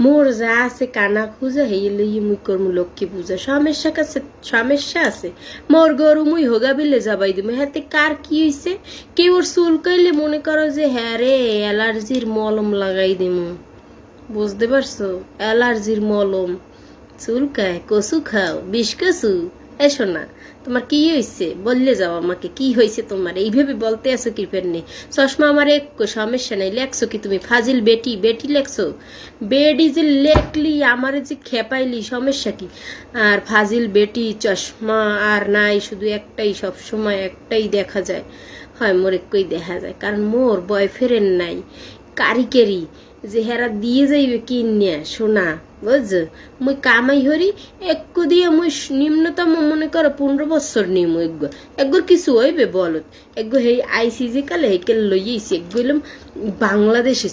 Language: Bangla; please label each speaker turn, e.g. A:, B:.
A: মোর যা আছে, কানা খুঁজে, হেই লই মুই করমু লক্ষ্মী পূজা। সমস্যা কাছে সমস্যা আছে। মোর গরু মুই হোগা বিলে যাবাই দিমু। হাতে কার কি হইছে? কেউ ওর চুল কইলে মনে করো যে হ্যাঁ রে, অ্যালার্জির মলম লাগাই দিমু। বুঝতে পারছ? অ্যালার্জির মলম। চুল খায় কচু খাও, বিষ কচু। এসো না তোমার কি হয়েছে বললে যাও আমাকে, কি হয়েছে তোমার? এইভাবে বলতে আছো কি ফেরনি? চশমা আমার এক সমস্যা নাই, লেখছো কি তুমি? ফাজিল বেটি বেটি লেখছো? বেডি যে লেখলি, আমার যে খেপাইলি, সমস্যা কি? আর ফাজিল, বেটি, চশমা আর নাই, শুধু একটাই সব সময় একটাই দেখা যায়। হয় মোর একই দেখা যায়? কারণ মোর বয়ফ্রেন্ড নাই কারিকেরি যে হেরা দিয়ে যাইবে কিনিয়া সোনা বুঝছ মুই কামাই হরি এক দিয়ে মুই নিম্নতম মনে করো পনেরো বছর নিম এগো এগুর কিছু হইবে বলত এগ্গ হেই যে কালে হেকেল লইয়েছি এগুলো বাংলাদেশে